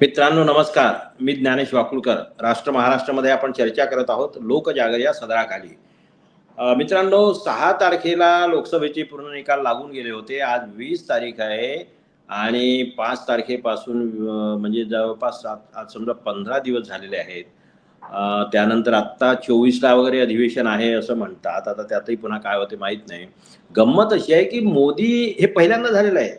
मित्रांनो नमस्कार. मी ज्ञानेश वाकुळकर. राष्ट्र महाराष्ट्रामध्ये आपण चर्चा करत आहोत. लोकजागर या सदराखाली. मित्रांनो सहा तारखेला लोकसभेचे पूर्ण निकाल लागून गेले होते. आज वीस तारीख आहे आणि पाच तारखेपासून म्हणजे जवळपास सात आज समजा पंधरा दिवस झालेले आहेत. त्यानंतर आत्ता चोवीसला वगैरे अधिवेशन आहे असं म्हणतात. आता त्यातही पुन्हा काय होते माहीत नाही. गंमत अशी आहे की मोदी हे पहिल्यांदा झालेलं आहे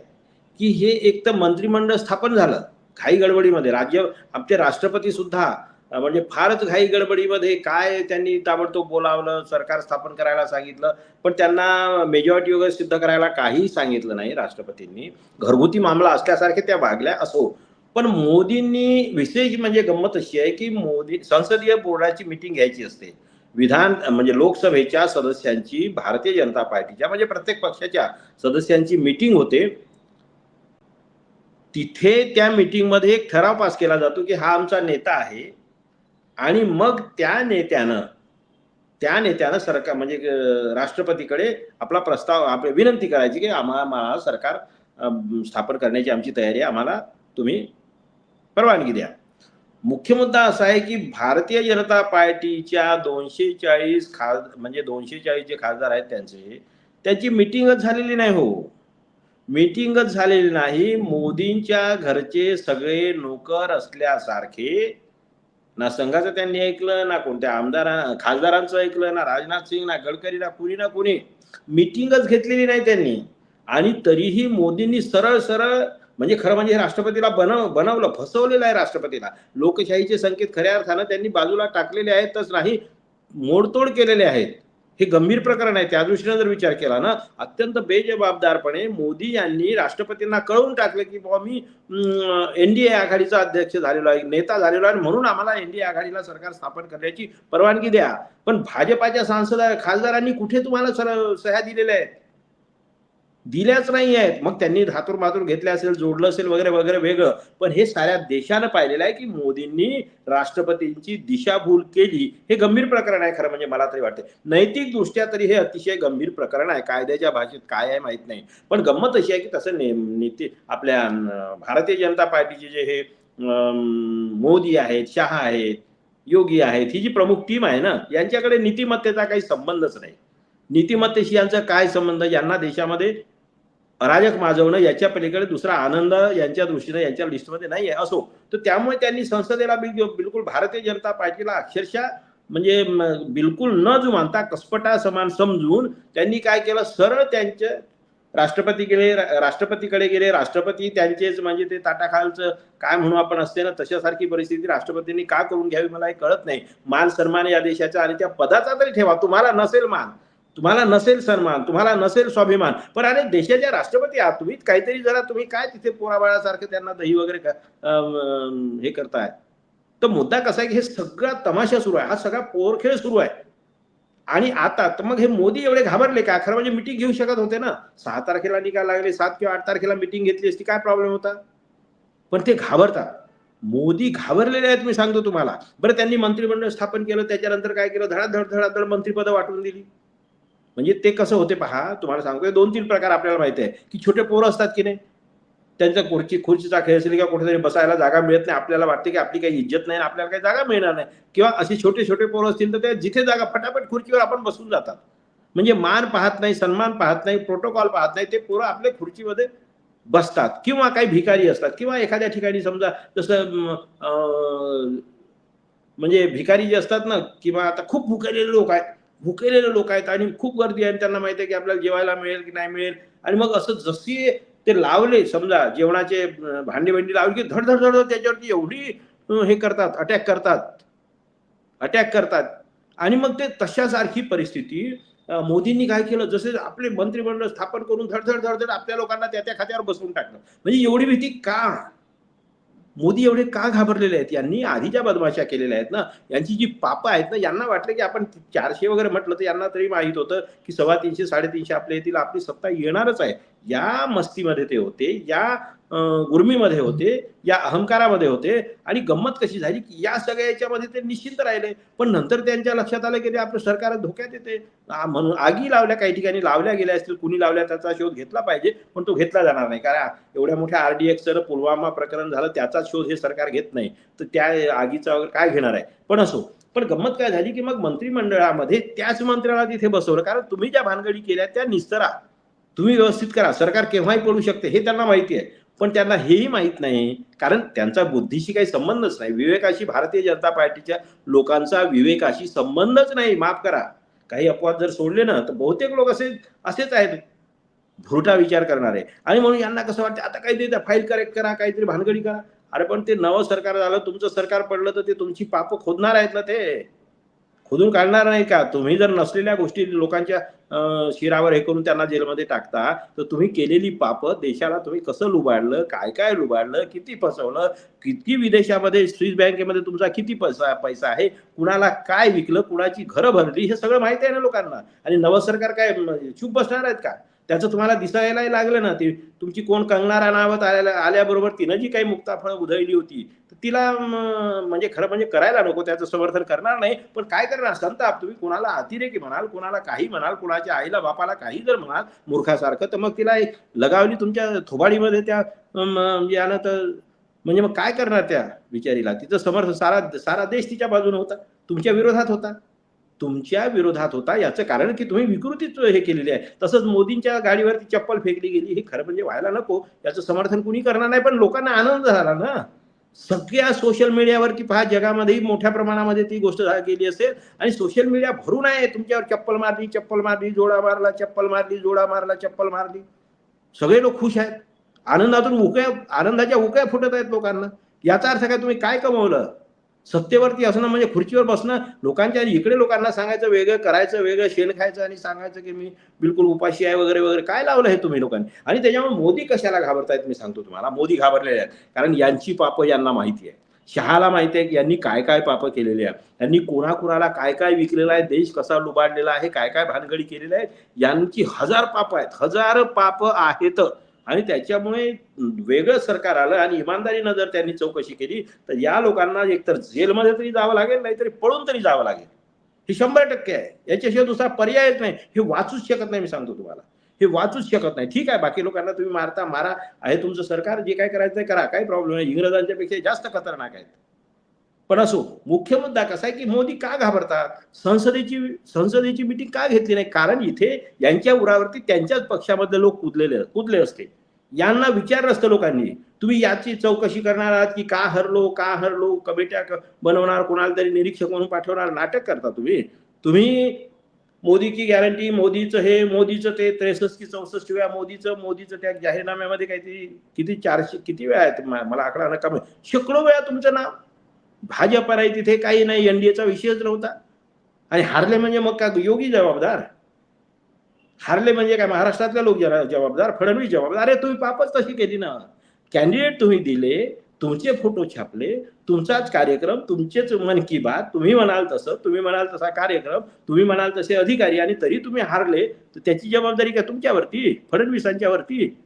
की हे एक तर मंत्रिमंडळ स्थापन झालं. घाई गडबडीमध्ये राज्य आमचे राष्ट्रपती सुद्धा म्हणजे फारच घाई गडबडीमध्ये काय त्यांनी ताबडतोब बोलावलं सरकार स्थापन करायला सांगितलं पण त्यांना मेजॉरिटी वगैरे सिद्ध करायला काहीही सांगितलं नाही राष्ट्रपतींनी. घरगुती मामला असल्यासारखे त्या भागल्या असो. पण मोदींनी विशेष म्हणजे गंमत अशी आहे की मोदी संसदीय बोर्डाची मिटिंग घ्यायची असते. विधान म्हणजे लोकसभेच्या सदस्यांची भारतीय जनता पार्टीच्या म्हणजे प्रत्येक पक्षाच्या सदस्यांची मिटिंग होते. तिथे त्या मीटिंगमध्ये एक ठराव पास केला जातो की हा आमचा नेता आहे. आणि मग त्या नेत्यानं त्या नेत्यानं सरकार म्हणजे राष्ट्रपतीकडे आपला प्रस्ताव आपली विनंती करायची की आम्हाला सरकार स्थापन करण्याची आमची तयारी आहे. आम्हाला तुम्ही परवानगी द्या. मुख्य मुद्दा असा आहे की भारतीय जनता पार्टीच्या दोनशे चाळीस खास म्हणजे दोनशे चाळीस जे खासदार आहेत त्यांचे त्याची मिटिंगच झालेली नाही हो. मीटिंगच झालेली नाही. मोदींच्या घरचे सगळे नोकर असल्यासारखे ना संघाचं त्यांनी ऐकलं ना कोणत्या आमदार खासदारांचं ऐकलं ना राजनाथ सिंग ना गडकरी ना कुणी ना कुणी. मीटिंगच घेतलेली नाही त्यांनी. आणि तरीही मोदींनी सरळ सरळ म्हणजे खरं म्हणजे हे राष्ट्रपतीला बनव बनवलं फसवलेलं आहे राष्ट्रपतीला. लोकशाहीचे संकेत खऱ्या अर्थानं त्यांनी बाजूला टाकलेले आहेतच नाही मोडतोड केलेले आहेत. हे गंभीर प्रकरण आहे. त्या दृष्टीने जर विचार केला ना अत्यंत बेजबाबदारपणे मोदी यांनी राष्ट्रपतींना कळवून टाकलं की बाबा मी एनडीए आघाडीचा अध्यक्ष झालेलो आहे नेता झालेलो आहे म्हणून आम्हाला एनडीए आघाडीला सरकार स्थापन करण्याची परवानगी द्या. पण भाजपाच्या सांसद खासदारांनी कुठे तुम्हाला सर सह्या दिलेल्या आहेत? दिल्याच नाही आहेत. मग त्यांनी धातूर मातूर घेतले असेल जोडलं असेल वगैरे वगैरे वेगळं. पण हे साऱ्या देशानं पाहिलेलं आहे की मोदींनी राष्ट्रपतींची दिशाभूल केली. हे गंभीर प्रकरण आहे खरं म्हणजे मला तरी वाटते नैतिक दृष्ट्या तरी हे अतिशय गंभीर प्रकरण आहे. कायद्याच्या भाषेत काय आहे माहीत नाही. पण गंमत अशी आहे की तसं ने आपल्या भारतीय जनता पार्टीचे जे हे मोदी आहेत शहा आहेत योगी आहेत ही जी प्रमुख टीम आहे ना यांच्याकडे नीतिमत्तेचा काही संबंधच नाही. नीतिमत्तेशी यांचा काय संबंध? यांना देशामध्ये अराजक माजवणं याच्या पलीकडे दुसरा आनंद यांच्या दृष्टीने यांच्या लिस्टमध्ये नाही आहे असो. तर त्यामुळे त्यांनी संसदेला बिलकुल भारतीय जनता पार्टीला अक्षरशः म्हणजे बिलकुल न जुमानता कसपटा समान समजून त्यांनी काय केलं? सरळ त्यांचे राष्ट्रपती गेले राष्ट्रपतीकडे गेले. राष्ट्रपती त्यांचेच म्हणजे ते ताटाखालचं काय म्हणू आपण असते ना तशासारखी परिस्थिती राष्ट्रपतींनी का करून घ्यावी मला हे कळत नाही. मान सन्मान या देशाचा आणि त्या पदाचा तरी ठेवा. तुम्हाला नसेल मान. तुम्हाला नसेल सन्मान तुम्हाला नसेल स्वाभिमान. पण अरे देशाच्या राष्ट्रपती आहात तुम्ही काहीतरी जरा तुम्ही काय तिथे पोराबाळासारखं त्यांना दही वगैरे का- हे करताय. तर मुद्दा कसा आहे की हे सगळा तमाशा सुरू आहे हा सगळा पोरखेळ सुरू आहे. आणि आता तर मग हे मोदी एवढे घाबरले का? खरं म्हणजे मिटिंग घेऊ शकत होते ना? सहा तारखेला निकाल लागले सात किंवा आठ तारखेला मिटिंग घेतली असती काय प्रॉब्लेम होता? पण ते घाबरतात. मोदी घाबरलेले आहेत मी सांगतो तुम्हाला. बरं त्यांनी मंत्रिमंडळ स्थापन केलं त्याच्यानंतर काय केलं? धडाधड धडाधड मंत्रिपद वाटून दिली. म्हणजे ते कसं होते पहा तुम्हाला सांगतोय दोन तीन प्रकार आपल्याला माहिती आहे की छोटे पोरं असतात की नाही? त्यांचा खुर्ची खुर्चीचा खेळ असेल किंवा कुठेतरी बसायला जागा मिळत नाही आपल्याला वाटते की आपली काही इज्जत नाही आपल्याला काही जागा मिळणार नाही. किंवा असे छोटे छोटे पोरं असतील तर ते जिथे जागा फटाफट खुर्चीवर आपण बसून जातात. म्हणजे मान पाहत नाही सन्मान पाहत नाही प्रोटोकॉल पाहत नाही ते पोरं आपल्या खुर्चीमध्ये बसतात. किंवा काही भिकारी असतात किंवा एखाद्या ठिकाणी समजा जसं म्हणजे भिकारी जे असतात ना किंवा आता खूप भुकेलेले लोक आहेत भुकेलेले लोक आहेत आणि खूप गर्दी आहे आणि त्यांना माहिती आहे की आपल्याला जेवायला मिळेल की नाही मिळेल. आणि मग असं जशी ते लावले समजा जेवणाचे भांडी भांडी लावली की धडधड धड त्याच्यावरती एवढी हे करतात अटॅक करतात. अटॅक करतात. आणि मग ते तशासारखी परिस्थिती मोदींनी काय केलं? जसे आपले मंत्रिमंडळ स्थापन करून धडधड धडधड आपल्या लोकांना त्या त्या खात्यावर बसवून टाकलं. म्हणजे एवढी भीती का? मोदी एवढे का घाबरलेले आहेत? यांनी आधीच्या बदमाशा केलेल्या आहेत ना यांची जी पापं आहेत ना यांना वाटलं की आपण चारशे वगैरे म्हटलं तर यांना तरी माहीत होतं की सव्वा तीनशे साडेतीनशे आपल्या येतील आपली सत्ता येणारच आहे. या मस्तीमध्ये ते होते या गुर्मीमध्ये होते या अहंकारामध्ये होते आणि गंमत कशी झाली की या सगळ्या याच्यामध्ये ते निश्चिंत राहिले. पण नंतर त्यांच्या लक्षात आलं की ते आपलं सरकार धोक्यात येते. म्हणून आगी लावल्या काही ठिकाणी लावल्या गेल्या असतील कुणी लावल्या त्याचा शोध घेतला पाहिजे पण तो घेतला जाणार नाही. कारण एवढ्या मोठ्या आरडीएक्सचं पुलवामा प्रकरण झालं त्याचा शोध हे सरकार घेत नाही. तर त्या आगीचा वगैरे काय घेणार आहे? पण असो पण गंमत काय झाली की मग मंत्रिमंडळामध्ये त्याच मंत्र्याला तिथे बसवलं. कारण तुम्ही ज्या भानगडी केल्या त्या निस्तरा तुम्ही व्यवस्थित करा. सरकार केव्हाही पडू शकते हे त्यांना माहिती आहे. पण त्यांना हेही माहीत नाही कारण त्यांचा बुद्धीशी काही संबंधच नाही. विवेकाशी भारतीय जनता पार्टीच्या लोकांचा विवेकाशी संबंधच नाही. माफ करा. काही अपवाद जर सोडले ना तर बहुतेक लोक असे असेच आहेत. भुरटा विचार करणारे. आणि म्हणून यांना कसं वाटतं आता काहीतरी फाईल करेक्ट करा काहीतरी भानगडी करा. अरे पण ते नवं सरकार झालं तुमचं सरकार पडलं तर ते तुमची पापं खोदणार आहेत ना ते? खोदून काढणार नाही का? तुम्ही जर नसलेल्या गोष्टी लोकांच्या शिरावर हे करून त्यांना जेलमध्ये टाकता. तर तुम्ही केलेली पाप देशाला तुम्ही कसं लुबाडलं काय काय लुबाडलं किती फसवलं किती विदेशामध्ये स्विस बँकेमध्ये तुमचा किती पैसा पैसा आहे कुणाला काय विकलं कुणाची घरं भरली हे सगळं माहिती आहे ना लोकांना. आणि नवं सरकार काय चूप बसणार आहेत का? त्याचं तुम्हाला दिसायलाही लागलं ना ती तुमची कोण कंगना राणावत आल्या आल्याबरोबर तिनं जी काही मुक्ताफळं उधळली होती तिला म्हणजे खरं म्हणजे करायला नको त्याचं समर्थन करणार नाही. पण काय करणार? संताप. तुम्ही कोणाला अतिरेकी म्हणाल कोणाला काही म्हणाल कोणाच्या आईला बापाला काही जर म्हणाल मूर्खासारखं तर मग तिला एक लगावली तुमच्या थोबाडीमध्ये त्या अम, यानं म्हणजे तर म्हणजे मग काय करणार त्या विचारीला तिचं समर्थन सारा सारा देश तिच्या बाजूने होता. तुमच्या विरोधात होता. तुमच्या विरोधात होता. याचं कारण की तुम्ही विकृतीच हे केलेली आहे. तसंच मोदींच्या गाडीवरती चप्पल फेकली गेली. हे खरं म्हणजे व्हायला नको. याचं समर्थन कुणी करणार नाही पण लोकांना आनंद झाला ना. सगळ्या सोशल मीडियावरती पहा जगामध्येही मोठ्या प्रमाणामध्ये ती गोष्ट केली गेली असेल. आणि सोशल मीडिया भरून आहे. तुमच्यावर चप्पल मारली चप्पल मारली जोडा मारला चप्पल मारली जोडा मारला चप्पल मारली. सगळे लोक खुश आहेत. आनंदातून उकळ्या आनंदाच्या उकळ्या फुटत आहेत लोकांना. याचा अर्थ काय? तुम्ही काय कमवलं? सत्तेवरती असणं म्हणजे खुर्चीवर बसणं. लोकांच्या इकडे लोकांना सांगायचं वेगळं करायचं वेगळं शेण खायचं आणि सांगायचं की मी बिलकुल उपाशी आहे वगैरे वगैरे. काय लावलं हे तुम्ही लोकांनी? आणि त्याच्यामुळे मोदी कशाला घाबरतायत मी सांगतो तुम्हाला. मोदी घाबरलेले आहेत. कारण यांची पापं यांना माहिती आहे शहाला माहिती आहे की यांनी काय काय पापं केलेली आहे यांनी कोणाकुणाला काय काय विकलेलं आहे देश कसा लुबाडलेला आहे काय काय भानगडी केलेली आहे यांची हजार पापं आहेत. हजार पाप आहेत. आणि त्याच्यामुळे वेगळं सरकार आलं आणि इमानदारीनं जर त्यांनी चौकशी केली तर या लोकांना एकतर जेलमध्ये तरी जावं लागेल नाहीतरी पळून तरी जावं लागेल. हे शंभर टक्के आहे. याच्याशिवाय दुसरा पर्यायच नाही. हे वाचूच शकत नाही मी सांगतो तुम्हाला. हे वाचूच शकत नाही. ठीक आहे बाकी लोकांना तुम्ही मारता मारा. आहे तुमचं सरकार जे काय करायचं करा. काही प्रॉब्लेम नाही. इंग्रजांच्या पेक्षा जास्त खतरनाक आहेत. पण असो मुख्य मुद्दा कसा आहे की मोदी का घाबरतात? संसदेची संसदेची मिटिंग का घेतली नाही? कारण इथे यांच्या उरावरती त्यांच्याच पक्षामधले लोक कुदलेले कुदले असते. यांना विचारलं असतं लोकांनी. तुम्ही याची चौकशी करणार आहात की का हरलो का हरलो कमिट्या बनवणार कोणाला तरी निरीक्षक म्हणून पाठवणार नाटक करता तुम्ही. तुम्ही मोदी की गॅरंटी मोदीचं हे मोदीचं ते त्रेसष्ट की चौसष्ट वेळा मोदीचं मोदीचं त्या जाहीरनाम्यामध्ये काहीतरी किती चारशे किती वेळा आहेत? मला आकडा नका शेकडो वेळा तुमचं नाव. भाजप आहे तिथे काही नाही एनडीएचा विषयच नव्हता. आणि हारले म्हणजे मग का? योगी जबाबदार. हारले म्हणजे काय? महाराष्ट्रातले लोक जरा- जबाबदार फडणवीस जबाबदार. अरे तुम्ही पापच तशी केली ना. कॅन्डिडेट तुम्ही दिले तुमचे फोटो छापले तुमचाच कार्यक्रम तुमचेच मन की बात. तुम्ही म्हणाल तसं तुम्ही म्हणाल तसा कार्यक्रम तुम्ही म्हणाल तसे अधिकारी आणि तरी तुम्ही हारले तर त्याची जबाबदारी काय तुमच्यावरती? फडणवीसांच्यावरती?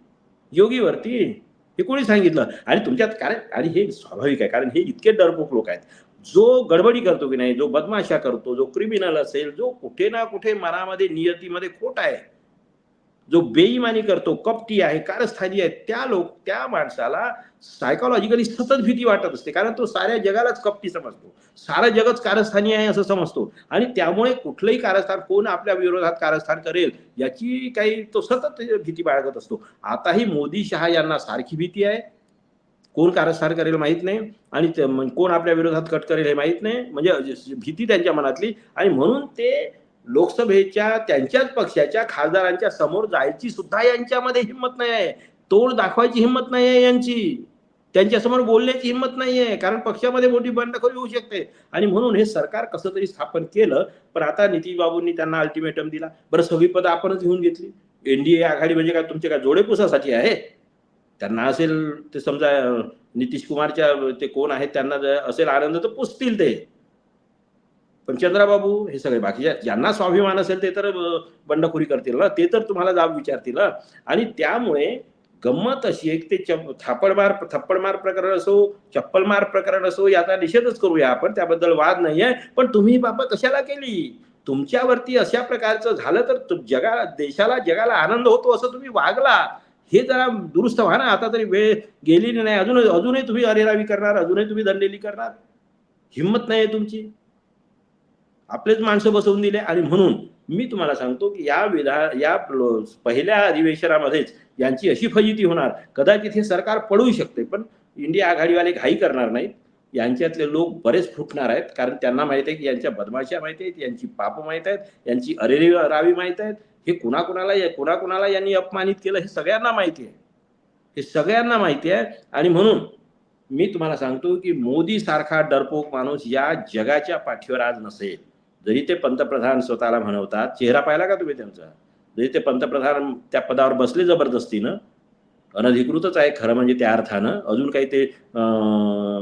योगीवरती? हे कोणी सांगितलं? आणि तुमच्यात कारण आणि हे स्वाभाविक आहे कारण हे इतके डरपोक लोक आहेत. जो गडबडी करतो की नाही जो बदमाशा करतो जो क्रिमिनल असेल जो कुठे ना कुठे मनामध्ये नियतीमध्ये खोट आहे जो बेईमानी करतो कपटी आहे कारस्थानी आहे त्या लोक त्या माणसाला सायकोलॉजिकली सतत भीती वाटत असते. कारण तो साऱ्या जगालाच कपटी समजतो. सारं जगच कारस्थानी आहे असं समजतो. आणि त्यामुळे कुठलंही कारस्थान कोण आपल्या विरोधात कारस्थान करेल याची काही तो सतत भीती बाळगत असतो. आताही मोदी शहा यांना सारखी भीती आहे. कोण कारस्थान करेल माहीत नाही. आणि ते कोण आपल्या विरोधात कट करेल हे माहीत नाही. म्हणजे भीती त्यांच्या मनातली. आणि म्हणून ते लोकसभेच्या त्यांच्याच पक्षाच्या खासदारांच्या समोर जायची सुद्धा यांच्यामध्ये हिंमत नाही आहे तोड दाखवायची हिंमत नाही आहे यांची त्यांच्यासमोर बोलण्याची हिंमत नाही आहे कारण पक्षामध्ये मोठी बंडखोरी होऊ शकते. आणि म्हणून हे सरकार कसं तरी स्थापन केलं पण आता नितीश बाबूंनी त्यांना अल्टिमेटम दिला. बरं सगळी पदं आपणच घेऊन घेतली. एनडीए आघाडी म्हणजे काय तुमचे काय जोडेपुसासाठी आहे? त्यांना असेल ते समजा नितीश कुमारच्या ते कोण आहेत त्यांना जर असेल आनंद तर पुसतील ते. पण चंद्राबाबू हे सगळे बाकीच्या ज्यांना स्वाभिमान असेल ते तर बंडखोरी करतील ना. ते तर तुम्हाला जाब विचारतील ना आणि त्यामुळे गंमत अशी एक ते थापडमार थप्पडमार प्रकरण असो चप्पलमार प्रकरण असो याचा निषेधच करूया आपण. त्याबद्दल वाद नाही आहे पण तुम्ही बाबा कशाला केली? तुमच्यावरती अशा प्रकारचं झालं तर तु- जगा देशाला जगाला आनंद होतो असं तुम्ही वागला. हे जरा दुरुस्त व्हा ना. आता तरी वेळ गेलेली नाही. अजून अजूनही तुम्ही अरेरावी करणार अजूनही तुम्ही दंडेली करणार. हिंमत नाही आहे तुमची. आपलेच माणसं बसवून दिले आणि म्हणून मी तुम्हाला सांगतो की या विधा या पहिल्या अधिवेशनामध्येच यांची अशी फजिती होणार. कदाचित हे सरकार पडू शकते पण इंडिया आघाडीवाले घाई करणार नाहीत. यांच्यातले लोक बरेच फुटणार आहेत कारण त्यांना माहीत आहे की यांच्या बदमाशा माहीत आहेत यांची पाप माहीत आहेत यांची अरेरावी माहीत आहेत. हे कुणाकुणाला कुणाकुणाला यांनी अपमानित केलं हे सगळ्यांना माहिती आहे. हे सगळ्यांना माहिती आहे आणि म्हणून मी तुम्हाला सांगतो की मोदी सारखा डरपोक माणूस या जगाच्या पाठीवर आज नसेल. जरी ते पंतप्रधान स्वतःला म्हणवतात चेहरा पाहिला का तुम्ही त्यांचा? जरी ते पंतप्रधान त्या पदावर बसले जबरदस्तीनं. अनधिकृतच आहे खरं म्हणजे त्या अर्थानं. अजून काही ते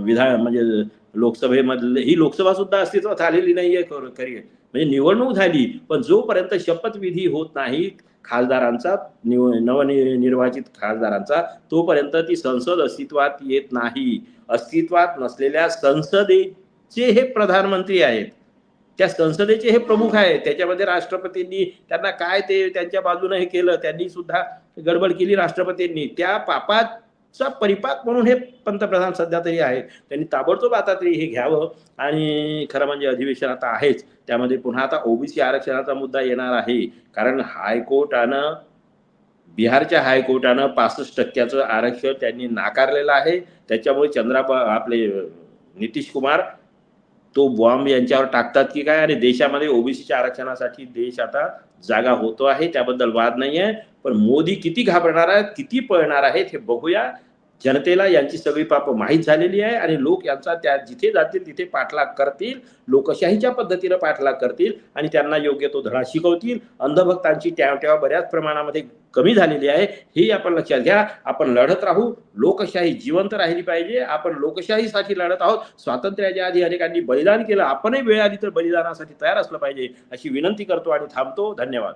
विधान म्हणजे लोकसभेमधले ही लोकसभा सुद्धा अस्तित्वात आलेली नाहीये खरं खरी म्हणजे निवडणूक झाली पण जोपर्यंत शपथविधी होत नाही खासदारांचा निव नवनिर्वाचित खासदारांचा तोपर्यंत ती संसद अस्तित्वात येत नाही. अस्तित्वात नसलेल्या संसदेचे हे प्रधानमंत्री आहेत. त्या संसदेचे हे प्रमुख आहे त्याच्यामध्ये राष्ट्रपतींनी त्यांना काय ते त्यांच्या बाजूने हे केलं त्यांनी सुद्धा गडबड केली राष्ट्रपतींनी. त्या पापाचा परिपाक म्हणून हे पंतप्रधान सध्या तरी आहे त्यांनी ताबडतोब आता तरी हे घ्यावं आणि खरं म्हणजे अधिवेशन आता आहेच. त्यामध्ये पुन्हा आता ओबीसी आरक्षणाचा मुद्दा येणार आहे. कारण हायकोर्टानं बिहारच्या हायकोर्टानं पासष्ट टक्क्याचं आरक्षण त्यांनी नाकारलेलं आहे. त्याच्यामुळे चंद्राबा आपले नितीश कुमार तो बॉम्ब यांच्यावर टाकतात की काय? आणि देशामध्ये ओबीसीच्या आरक्षणासाठी देश आता जागा होतो आहे त्याबद्दल वाद नाही आहे पण मोदी किती घाबरणार आहेत किती पळणार आहेत हे बघूया. जनतेला यांची सगळी पाप माहीत झालेली आहे आणि लोक यांचा त्या जिथे जातील तिथे पाठलाग करतील लोकशाहीच्या पद्धतीनं पाठलाग करतील आणि त्यांना योग्य तो धडा शिकवतील. अंधभक्तांची त्या तेव्हा बऱ्याच प्रमाणामध्ये कमी झालेली आहे. हे आपण लक्षात घ्या. आपण लढत राहू. लोकशाही जिवंत राहिली पाहिजे. आपण लोकशाहीसाठी लढत आहोत. स्वातंत्र्याच्या आधी अनेकांनी बलिदान केलं. आपणही वेळ आली तर बलिदानासाठी तयार असलं पाहिजे अशी विनंती करतो आणि थांबतो. धन्यवाद.